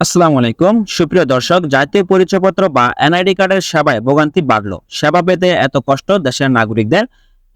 আসসালামু আলাইকুম। সুপ্রিয় দর্শক, জাতীয় পরিচয়পত্র বা এনআইডি কার্ডের সেবায় ভোগান্তি বাড়লো। সেবা পেতে এত কষ্ট দেশের নাগরিকদের?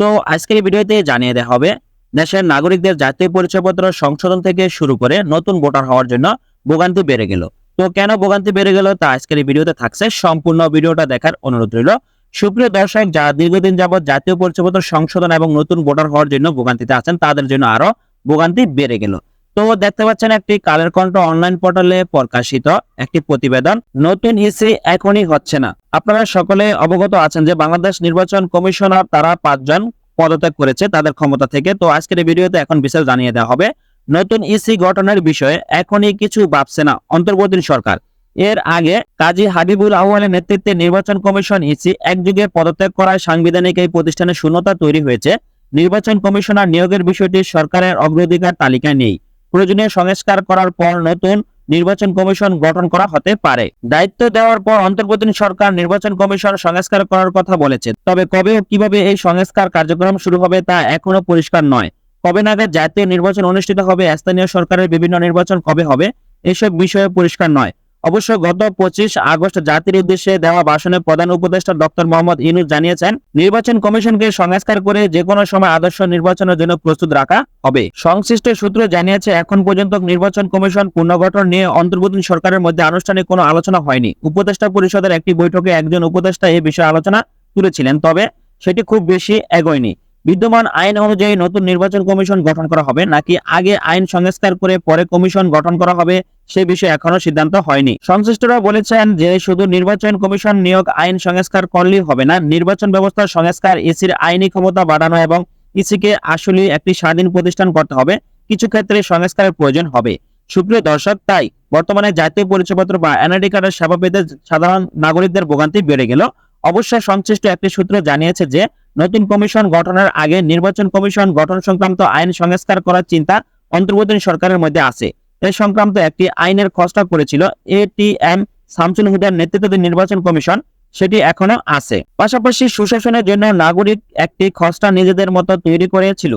তো আজকের ভিডিওতে জানিয়ে দেওয়া হবে, দেশের নাগরিকদের জাতীয় পরিচয়পত্র সংশোধন থেকে শুরু করে নতুন ভোটার হওয়ার জন্য ভোগান্তি বেড়ে গেল। তো কেন ভোগান্তি বেড়ে গেল তা আজকের এই ভিডিওতে থাকছে। সম্পূর্ণ ভিডিওটা দেখার অনুরোধ রইল। সুপ্রিয় দর্শক, যারা দীর্ঘদিন যাবৎ জাতীয় পরিচয়পত্র সংশোধন এবং নতুন ভোটার হওয়ার জন্য ভোগান্তিতে আছেন, তাদের জন্য আরও ভোগান্তি বেড়ে গেল। তো দেখতে পাচ্ছেন একটি কালের কণ্ঠ অনলাইন পোর্টালে প্রকাশিত একটি প্রতিবেদন। নতুন ইসি এখনই হচ্ছে না। আপনারা সকলে অবগত আছেন যে বাংলাদেশ নির্বাচন কমিশনার তারা পাঁচজন পদত্যাগ করেছে তাদের ক্ষমতা থেকে। তো আজকের ভিডিওতে এখন বিশেষ জানিয়ে দেওয়া হবে। নতুন ইসি গঠনের বিষয়ে এখনই কিছু ভাবছে না অন্তর্বর্তী সরকার। এর আগে কাজী হাবিবুল আহ্বানের নেতৃত্বে নির্বাচন কমিশন ইসি একযুগে পদত্যাগ করায় সাংবিধানিক এই প্রতিষ্ঠানের শূন্যতা তৈরি হয়েছে। নির্বাচন কমিশনার নিয়োগের বিষয়টি সরকারের অগ্রাধিকার তালিকায় নেই। প্রয়োজনীয় সংস্কার করার পর নতুন নির্বাচন কমিশন গঠন করা হতে পারে। দায়িত্ব দেওয়ার পর অন্তর্বর্তী সরকার নির্বাচন কমিশন সংস্কার করার কথা বলেছে। তবে কবে ও কীভাবে এই সংস্কার কার্যক্রম শুরু হবে তা এখনও পরিষ্কার নয়। কবে নাগাদ জাতীয় নির্বাচন অনুষ্ঠিত হবে, স্থানীয় সরকারের বিভিন্ন নির্বাচন কবে হবে, এসব বিষয়ে পরিষ্কার নয়। অবশ্য গত পঁচিশ আগস্ট জাতির উদ্দেশ্যে দেওয়া ভাষণে প্রধান উপদেষ্টা ডক্টর মোহাম্মদ ইনুস জানিয়েছেন, নির্বাচন কমিশনকে সংস্কার করে যে কোনো সময় আদর্শ নির্বাচনের জন্য প্রস্তুত রাখা হবে। সংশ্লিষ্ট সূত্র জানিয়েছে, এখন পর্যন্ত নির্বাচন কমিশন পুনর্গঠন নিয়ে অন্তর্বর্তী সরকারের মধ্যে আনুষ্ঠানিক কোনো আলোচনা হয়নি। উপদেষ্টা পরিষদের একটি বৈঠকে একজন উপদেষ্টা এ বিষয়ে আলোচনা তুলেছিলেন, তবে সেটি খুব বেশি এগোয়নি। বিদ্যমান আইন অনুযায়ী নতুন নির্বাচন কমিশন গঠন করা হবে, নাকি আগে আইন সংস্কার করে পরে কমিশন গঠন করা হবে, সে বিষয়ে এখনও সিদ্ধান্ত হয়নি। সংশ্লিষ্টরা বলেছেন যে শুধু নির্বাচন কমিশন নিয়োগ আইন সংস্কার করলেই হবে না, নির্বাচন ব্যবস্থার সংস্কার, ইসির আইনি ক্ষমতা বাড়ানো এবং ইসিকে আসলে একটি স্বাধীন প্রতিষ্ঠান করতে হবে, কিছু ক্ষেত্রে সংস্কারের প্রয়োজন হবে। সুপ্রিয় দর্শক, তাই বর্তমানে জাতীয় পরিচয়পত্র বা এনআইডি কার্ডের সেবা পেতে সাধারণ নাগরিকদের ভোগান্তি বেড়ে গেল। অবশ্য সংশ্লিষ্ট একটি সূত্র জানিয়েছে যে, নতুন কমিশন গঠনের আগে নির্বাচন কমিশন গঠন সংক্রান্ত আইন সংস্কার করার চিন্তা অন্তর্বর্তী সরকারের মধ্যে আছে। এই সংক্রান্ত একটি আইনের খসড়া করেছিল এটিএম শামসুল হুদার নেতৃত্বাধীন নির্বাচন কমিশন, সেটি এখনও আছে। পাশাপাশি সুশাসনের জন্য নাগরিক একটি খসড়া নিজেদের মতো তৈরি করেছিল।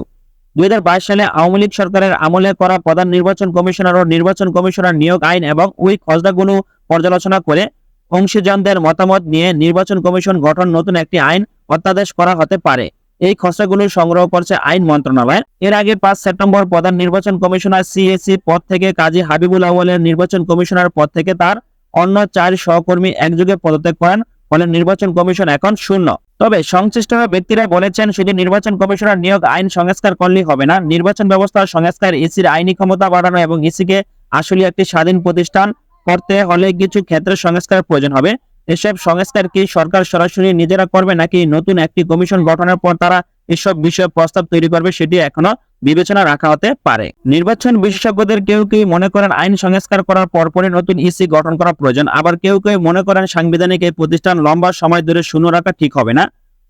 দুই হাজার বাইশ সালে আওয়ামী লীগ সরকারের আমলে করা প্রধান নির্বাচন কমিশনার ও নির্বাচন কমিশনার নিয়োগ আইন এবং ওই খসড়াগুলো পর্যালোচনা করে অংশীজনদের মতামত নিয়ে নির্বাচন কমিশন গঠন নতুন একটি আইন অধ্যাদেশ করা হতে পারে। এই খসড়াগুলো সংগ্রহ করছে আইন মন্ত্রণালয়। এর আগে পাঁচ সেপ্টেম্বর প্রধান নির্বাচন কমিশনার সিএসি পদ থেকে কাজী হাবিবুল আউয়ালের নির্বাচন কমিশনার পদ থেকে তার অন্য চার সহকর্মী একযোগে পদত্যাগ করেন, ফলে নির্বাচন কমিশন এখন শূন্য। তবে সংশ্লিষ্ট ব্যক্তিরা বলেছেন, শুধু নির্বাচন কমিশনার নিয়োগ আইন সংস্কার করলেই হবে না। নির্বাচন ব্যবস্থার সংস্কার ইসির আইনি ক্ষমতা বাড়ানো এবং ইসিকে আসলে একটি স্বাধীন প্রতিষ্ঠান করতে হলে কিছু ক্ষেত্রে সংস্কারের প্রয়োজন হবে। এসব সংস্কার কি সরকার সরাসরি নিজেরা করবে নাকি নতুন একটি কমিশন গঠনের পর তারা এসব বিষয়ে প্রস্তাব তৈরি করবে সেটি এখনও বিবেচনা রাখা হতে পারে। নির্বাচন বিশেষজ্ঞদের কেউ কেউ মনে করেন আইন সংস্কার করার পরপরই নতুন ইসি গঠন করা প্রয়োজন। আবার কেউ কেউ মনে করেন সাংবিধানিক এই প্রতিষ্ঠান লম্বা সময় ধরে শূন্য রাখা ঠিক হবে না।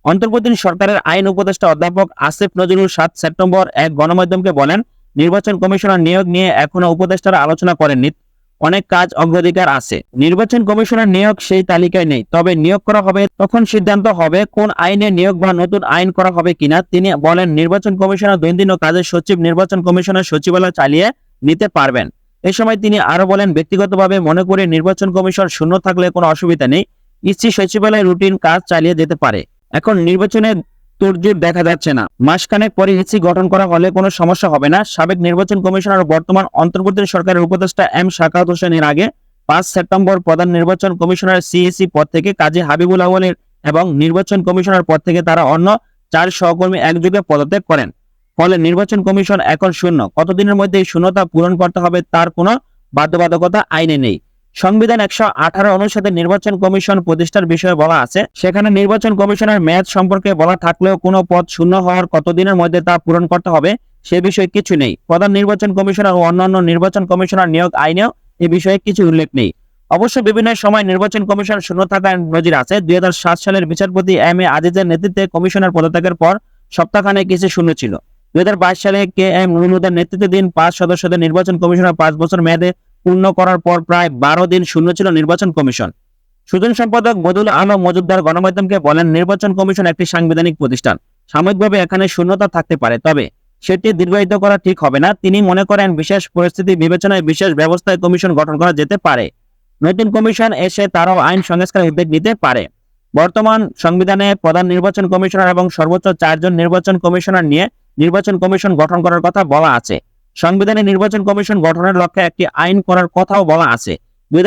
অন্তর্বর্তী সরকারের আইন উপদেষ্টা অধ্যাপক আসিফ নজরুল সাত সেপ্টেম্বর এক গণমাধ্যমকে বলেন, নির্বাচন কমিশনার নিয়োগ নিয়ে এখনও উপদেষ্টারা আলোচনা করেননি। অনেক কাজ অগ্রাধিকার আছে। নির্বাচন কমিশনের নিয়োগ সেই তালিকায় নেই, তবে নিয়োগ করা হবে, তখন সিদ্ধান্ত হবে কোন আইনে নিয়োগ বা নতুন আইন করা হবে কিনা। তিনি বলেন, নির্বাচন কমিশনার দৈনন্দিন কাজের সচিব নির্বাচন কমিশনের সচিবালয় চালিয়ে নিতে পারবেন। এ সময় তিনি আরও বলেন, ব্যক্তিগতভাবে মনে করে নির্বাচন কমিশন শূন্য থাকলে কোনো অসুবিধা নেই। ইসি সচিবালয় রুটিন কাজ চালিয়ে যেতে পারে। এখন নির্বাচনে তোড়জোড় দেখা যাচ্ছে না। মাসখানেক পরে ইসি গঠন করা হলে কোনো সমস্যা হবে না। সাবেক নির্বাচন কমিশনার বর্তমান অন্তর্বর্তী সরকারের উপদেষ্টা এম শাকাত হোসেনের আগে পাঁচ সেপ্টেম্বর প্রধান নির্বাচন কমিশনার সিএসি পদ থেকে কাজী হাবিবুল আওয়ালের এবং নির্বাচন কমিশনার পদ থেকে তারা অন্য চার সহকর্মী একযোগে পদত্যাগ করেন। ফলে নির্বাচন কমিশন এখন শূন্য। কতদিনের মধ্যে এই শূন্যতা পূরণ করতে হবে তার কোনো বাধ্যবাধকতা আইনে নেই। সংবিধান একশো আঠারো অনুসারে নির্বাচন কমিশন প্রতিষ্ঠার বিষয়ে বলা আছে, সেখানে নির্বাচন কমিশনের মেয়াদ সম্পর্কে বলা থাকলেও কোনো পদ শূন্য হওয়ার কতদিনের মধ্যে তা পূরণ করতে হবে সে বিষয়ে কিছু নেই। প্রধান নির্বাচন কমিশনার ও অন্যান্য নির্বাচন কমিশনার নিয়োগ আইনেও এ বিষয়ে কিছু উল্লেখ নেই। অবশ্য বিভিন্ন সময় নির্বাচন কমিশন শূন্য থাকার নজির আছে। দুই হাজার সাত সালের বিচারপতি এম এ আজিজের নেতৃত্বে কমিশনার পদত্যাগের পর সপ্তাহখানে কিছু শূন্য ছিল। দুই হাজার বাইশ সালে কে এম নুরুদের নেতৃত্বাধীন পাঁচ সদস্যদের নির্বাচন কমিশনার পাঁচ বছর মেয়াদে পূর্ণ করার পর প্রায় বারো দিন শূন্য ছিল নির্বাচন কমিশন। সুজন সম্পাদক বদুল আলম মজুমদার গণমাধ্যমকে বলেন, নির্বাচন কমিশন একটি সাংবিধানিক প্রতিষ্ঠান। সাময়িকভাবে এখানে শূন্যতা থাকতে পারে, তবে সেটি দীর্ঘায়িত করা ঠিক হবে না। তিনি মনে করেন, বিশেষ পরিস্থিতি বিবেচনায় বিশেষ ব্যবস্থায় কমিশন গঠন করা যেতে পারে। নতুন কমিশন এসে তারাও আইন সংস্কার উদ্যোগ নিতে পারে। বর্তমান সংবিধানে প্রধান নির্বাচন কমিশনার এবং সর্বোচ্চ চারজন নির্বাচন কমিশনার নিয়ে নির্বাচন কমিশন গঠন করার কথা বলা আছে। সংবিধানে নির্বাচন কমিশন গঠনের লক্ষ্যে একটি আইন করার কথাও বলা আছে। দুই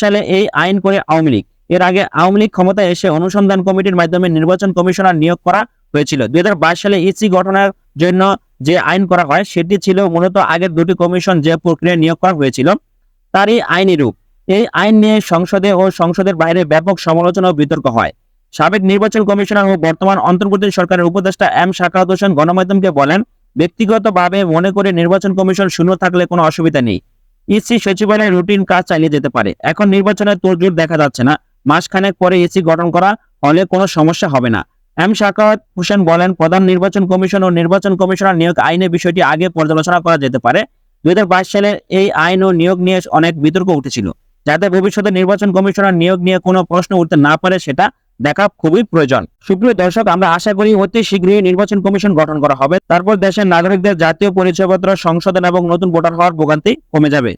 সালে এই আইন করে আওয়ামী লীগ। এর আগে আওয়ামী লীগ ক্ষমতায় এসে অনুসন্ধান কমিটির মাধ্যমে নির্বাচন কমিশনার নিয়োগ করা হয়েছিল। দুই সালে ইসি গঠনের জন্য যে আইন করা হয়, সেটি ছিল মূলত আগের দুটি কমিশন যে প্রক্রিয়ায় নিয়োগ করা হয়েছিল, তারই আইনি রূপ। এই আইন নিয়ে সংসদে ও সংসদের বাইরে ব্যাপক সমালোচনা ও বিতর্ক হয়। সাবেক নির্বাচন কমিশনার ও বর্তমান অন্তর্বর্তী সরকারের উপদেষ্টা এম শাকাত হোসেন গণমাধ্যমকে বলেন ব্যক্তিগতভাবে মনে করে নির্বাচন কমিশন শূন্য থাকলে কোনো অসুবিধা নেই। ইসি সচিবালয়ের রুটিন কাজ চালিয়ে যেতে পারে। এখন নির্বাচনের তোড়জোড় দেখা যাচ্ছে না। মাসখানেক পরে ইসি গঠন করা হলে কোনো সমস্যা হবে না। এম শাকাত হোসেন বলেন, প্রধান নির্বাচন কমিশন ও নির্বাচন কমিশনার নিয়োগ আইনের বিষয়টি আগে পর্যালোচনা করা যেতে পারে। দুই হাজার বাইশ সালে এই আইন ও নিয়োগ নিয়ে অনেক বিতর্ক উঠেছিল। যাতে ভবিষ্যতে নির্বাচন কমিশনার নিয়োগ নিয়ে কোনো প্রশ্ন উঠতে না পারে সেটা দেখা খুবই প্রয়োজন। সুপ্রিয় দর্শক, আমরা আশা করি অতি শীঘ্রই নির্বাচন কমিশন গঠন করা হবে। তারপর দেশের নাগরিকদের জাতীয় পরিচয়পত্র সংশোধন এবং নতুন ভোটার হওয়ার ভোগান্তি কমে যাবে।